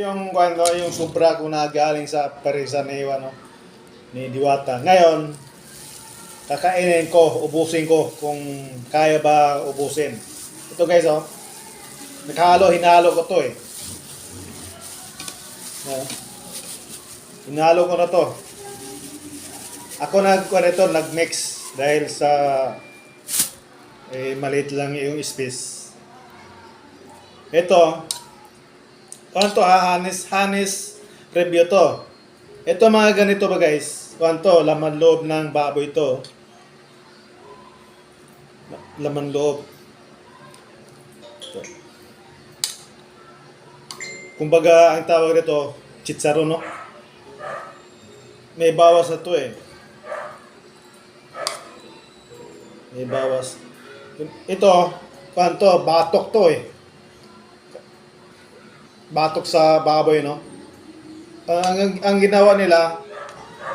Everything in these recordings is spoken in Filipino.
Yung ano, yung sobra ko na galing sa parisan ni ano, ni Diwata. Ngayon, kakainin ko, ubusin ko kung kaya ba ubusin. Ito guys, oh. Nakahalo, hinalo ko to eh. Oh. Hinalo ko na to. Ako nag ito, nag-mix dahil sa eh, maliit lang yung space. Ito, ano to ha, Hanis, Hanis review to. Ito mga ganito ba guys? Ano to, laman loob ng baboy to. Laman loob. Ito. Kumbaga, ang tawag nito, chitsaro, no? May bawas na to eh. May bawas. Ito, ano to, batok to eh. Batok sa baboy, no? ang, ang, ang ginawa nila,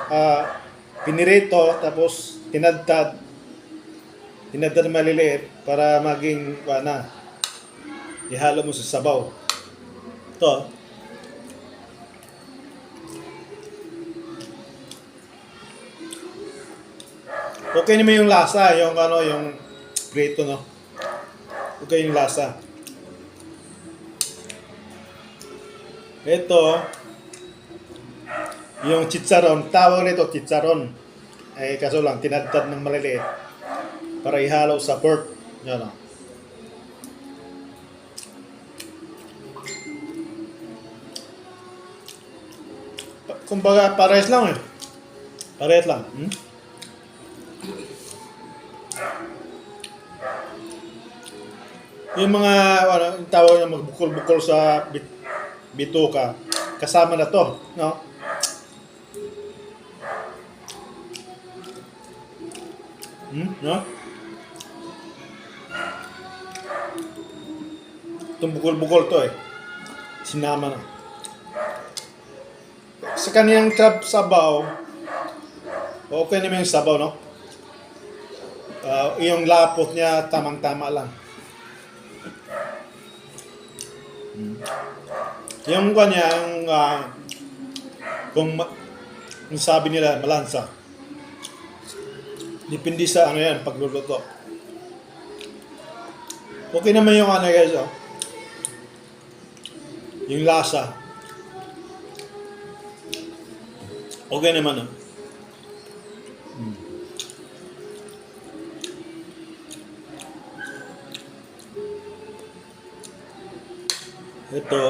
ah, pinirito, tapos tinadtad. Tinadtad na maliliit para maging, na, ihalo mo sa sabaw. Ito, Okay naman yung lasa, yung ano, yung prito, no? Okay yung lasa. Ito, yung chicharon, tawag nito chicharon. Eh, kaso lang, tinadtad ng maliliit para ihalo sa pork. Yan? Pa- Kumbaga, pares lang eh. Pares lang. Hmm? Yung mga ano, tawag niya magbukol-bukol sa bit, bituka, kasama na to, no? Hmm, no? Itong bukol-bukol to eh. Sinama na. Sa kaniyang crab sabaw, okay naman yung sabaw, no? Ah, yung lapot niya tamang-tama lang. Yung kanya, yung, ah, kung yung sabi nila, malansa. Depende sa ano yan, pagluluto. Okay naman yung ano guys, oh. Yung lasa. Okay naman, oh. Hmm. Ito.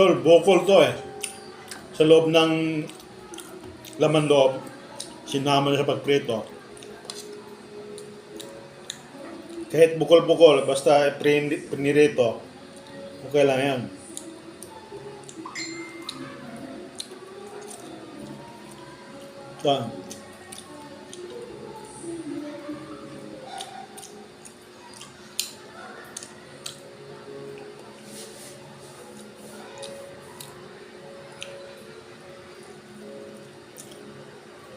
Tol, bukol to eh. Sa loob ng laman loob, sinama na sa pagprito. Kahit bukol-bukol, basta pinirito, okay lang yan. Yan.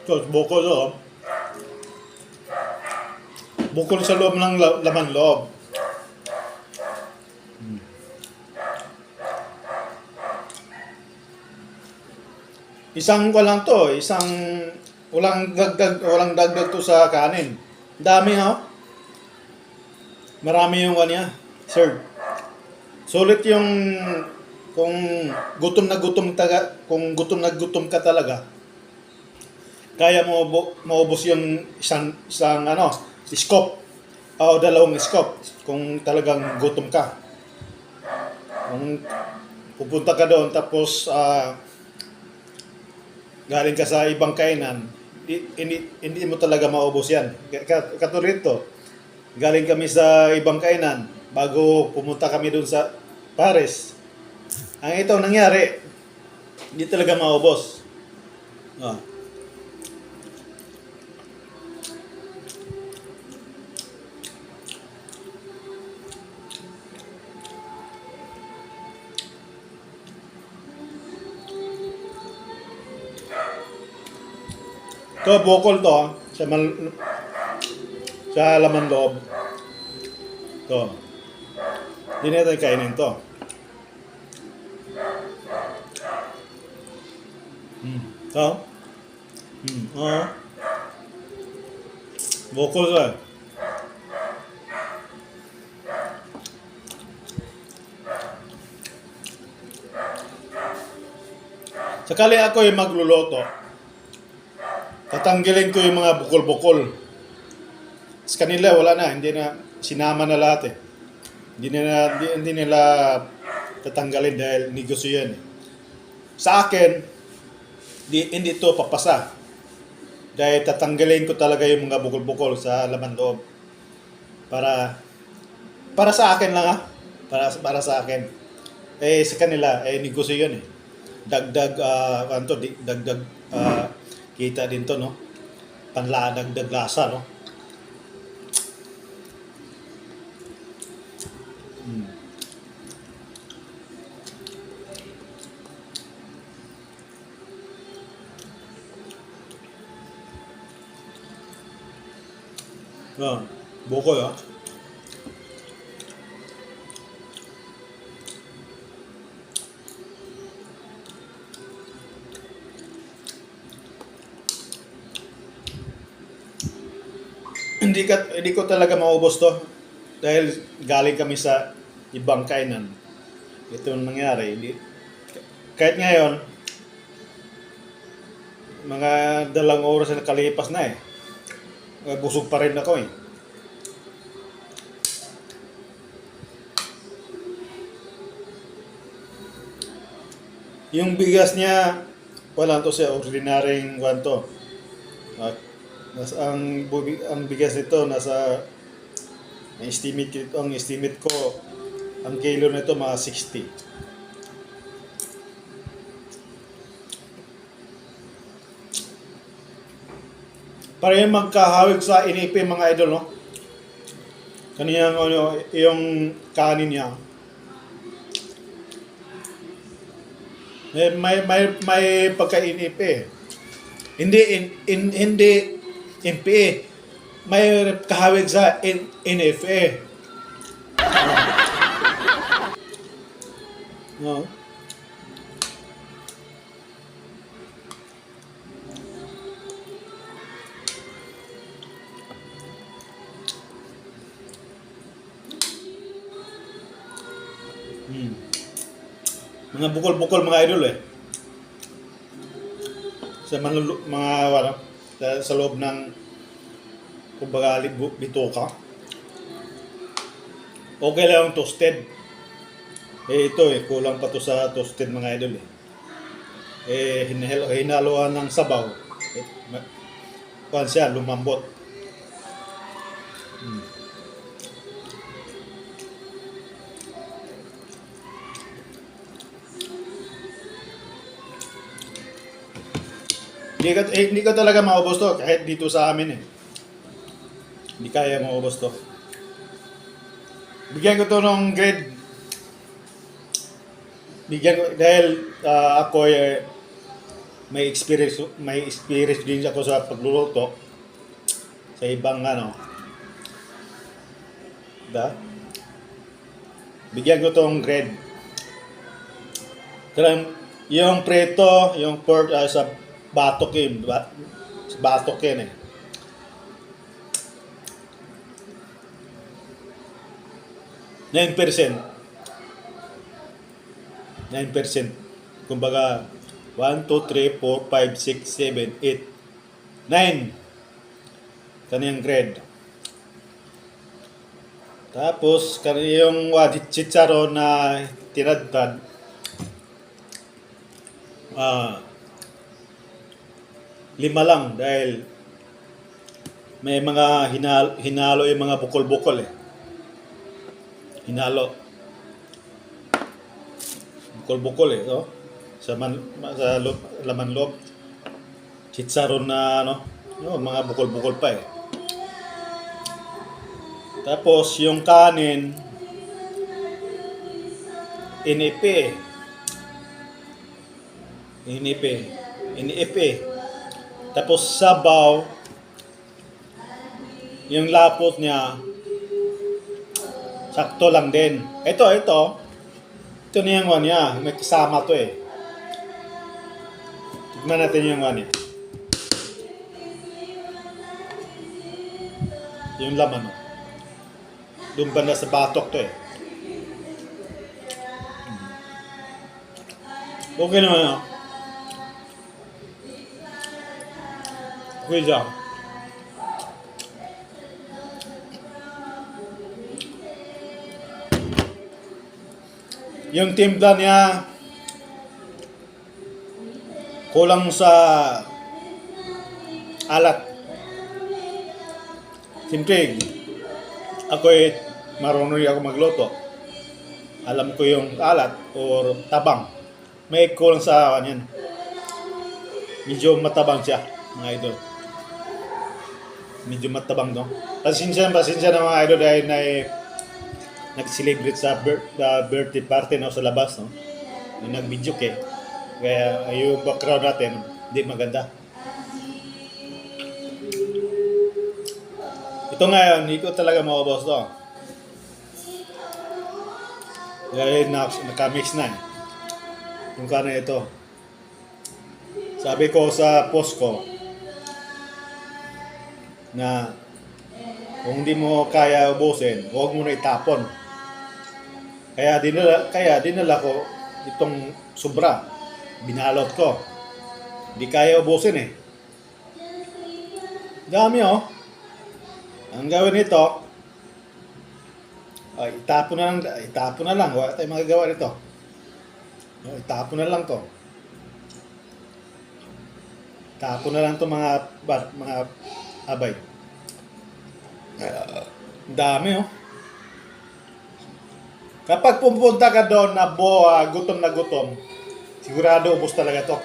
Ito, bukol to. oh. Bukol sa loob ng la- laman loob. Isang walang to, isang walang dagdag, walang dagdag to sa kanin. Dami ha. Marami yung kanya, sir. Sulit yung kung gutom na gutom taga, kung gutom na gutom ka talaga. Kaya mo maubos yung isang isang ano, scoop o dalawang scoop kung talagang gutom ka. Kung pupunta ka doon tapos ah, galing ka sa ibang kainan, hindi, hindi mo talaga maubos yan. Ka- ka- Katulad ito, galing kami sa ibang kainan bago pumunta kami doon sa Paris. Ang ito nangyari, hindi talaga maubos. Ah. To, bukol to. ah. Sa, mal, sa laman loob. To. Hindi natin kainin to. Hmm. To. Hmm. Oo. Bukol to eh. Sakali ako yung magluluto, tatanggalin ko yung mga bukol-bukol. Sa kanila, wala na. Hindi na, sinama na lahat eh. Hindi na, hindi, hindi nila tatanggalin dahil negosyo yan eh. Sa akin, di, hindi to papasa. Dahil tatanggalin ko talaga yung mga bukol-bukol sa laman loob. Para, para sa akin lang ha. Para, para sa akin. Eh, sa kanila, eh, negosyo yun eh dagdag ah ano to, dagdag ah, kita din to no panla dagdag lasa no Mm. Ah, buko ah. Hindi ka hindi ko talaga maubos to dahil galing kami sa ibang kainan. Ito ang nangyari. Hindi, kahit ngayon, mga dalang oras na nakalipas na eh. Busog pa rin ako eh. Yung bigas niya, wala to siya, ordinaryong one to. Nas, ang, ang bigas nito nasa ang estimate ang estimate ko ang kilo nito mga 60. Para yung magkahawig sa inipi mga idol, no? Kaniyang ano, yung kanin niya. May may may, may pagkainipi. Hindi in, in hindi NPA. May kahawig sa N, NFA. No. Hmm. Mga bukol-bukol mga idol eh. Sa mga, mga wala, sa, loob ng kumbaga bituka. Okay lang yung toasted. Eh ito eh, kulang pa to sa toasted mga idol eh. Eh, hinahalo, hinaluan ng sabaw. Eh, siya, lumambot. Hindi ka, eh, hindi ka talaga maubos to kahit dito sa amin eh. Hindi kaya maubos to. Bigyan ko to ng grade. Bigyan ko, dahil ah, ako eh, may experience, may experience din ako sa pagluluto sa ibang ano. Da? Bigyan ko tong grade. Kaya yung preto, yung pork ah, sa batok yun, ba, sa batok yun eh. Nine percent. Nine percent. Kumbaga, 1, 2, 3, 4, 5, 6, 7, 8, 9. Kaniyang grade. Tapos, kaniyang wadit chicharon na tinadtad. Ah, lima lang dahil may mga hinalo, hinalo yung mga bukol-bukol eh. Hinalo. Bukol-bukol eh, no? Sa, man, sa loob, laman loob. Chicharon na ano, no, mga bukol-bukol pa eh. Tapos yung kanin, inipi eh. Inipi. Tapos sabaw, yung lapot niya, sakto lang din. Ito, ito. Ito na yung one niya. May kasama to eh. Tignan natin yung one niya. Yung laman. oh. Doon banda sa batok to eh. Okay naman ah. Dyan. Yung timpla niya kulang sa alat. Siyempre, ako eh, marunong ako magluto. Alam ko yung alat or tabang. May kulang sa kanyan. Medyo matabang siya, mga idol. Medyo matabang, no? Pasensya, pasensya na mga idol dahil na eh, nag-celebrate sa birth, the birthday party no, sa labas, no? Nag-video eh. Kaya yung background natin, hindi maganda. Ito ngayon, hindi ko talaga maubos to. Dahil na, nakamix na eh. Yung kana ito. Sabi ko sa post ko na kung hindi mo kaya ubusin, huwag mo na itapon. Kaya dinala, kaya dinala ko itong sobra. Binalot ko. Hindi kaya ubusin eh. Dami oh. Ang gawin nito, ay, itapon na lang, itapon na lang. Wala tayong magagawa nito. Itapon na lang to. Itapon na lang to mga mga abay. Ah, dami oh. Kapag pupunta ka doon na boa, gutom na gutom, sigurado ubos talaga to.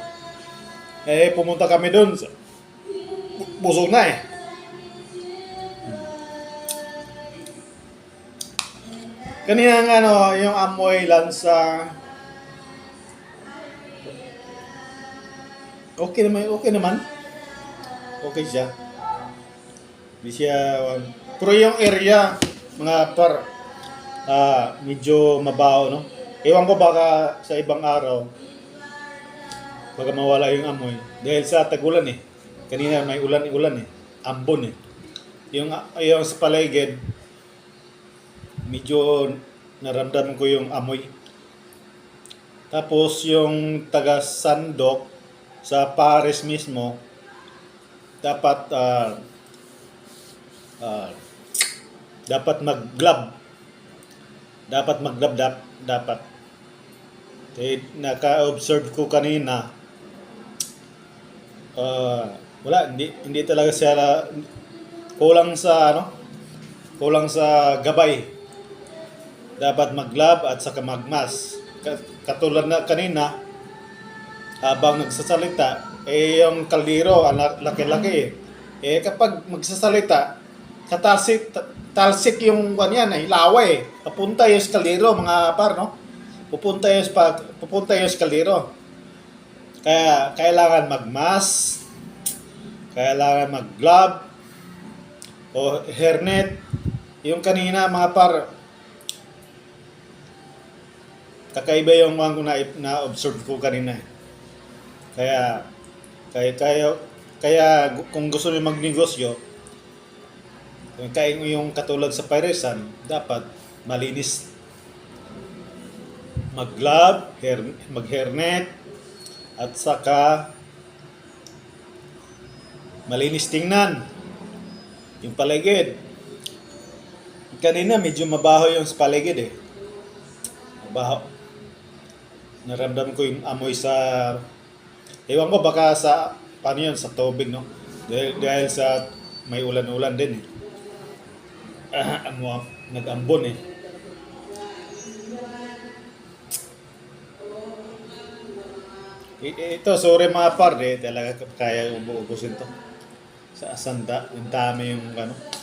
Eh, pumunta kami doon, busog na eh. Kanina nga ano, yung amoy lansa. Okay naman, okay naman. Okay siya. Siya, um, pero yung area, mga par, ah, medyo mabaho, no? Ewan ko baka sa ibang araw, baka mawala yung amoy. Dahil sa tagulan eh. Kanina may ulan-ulan eh. Ambon eh. Yung, yung sa paligid, medyo naramdaman ko yung amoy. Tapos yung taga Sandok sa Paris mismo dapat ah, ah, dapat mag-glove. Dapat mag-glove dap- dapat. Eh, naka-observe ko kanina ah, wala hindi hindi talaga siya kulang sa ano kulang sa gabay dapat mag-glove at saka magmas. Ka- Katulad na kanina, habang nagsasalita, eh yung kaldero, ang la- laki-laki. Eh kapag magsasalita, katalsik, ta- talsik yung kanyan, eh, laway. Papunta yung sa kaldero, mga par, no? Pupunta yung, sa- pupunta yung sa kaldero. Kaya kailangan magmas, kailangan mag-glove, o hairnet. Yung kanina, mga par, kakaiba yung mga na, na-observe ko kanina. eh. Kaya, kaya, kaya, kaya kung gusto niyo magnegosyo, kung kaya yung katulad sa Pirasan, dapat malinis. Mag-glove, hair, mag-hairnet, at saka malinis tingnan. Yung paligid. Kanina medyo mabaho yung paligid eh. Mabaho naramdam ko yung amoy sa ewan ko baka sa paano yun sa tubig no dahil, dahil sa may ulan-ulan din eh ah, amo nag-ambon eh. Ito sorry mga par eh talaga kaya ubusin to. Sa sanda yung dami yung ano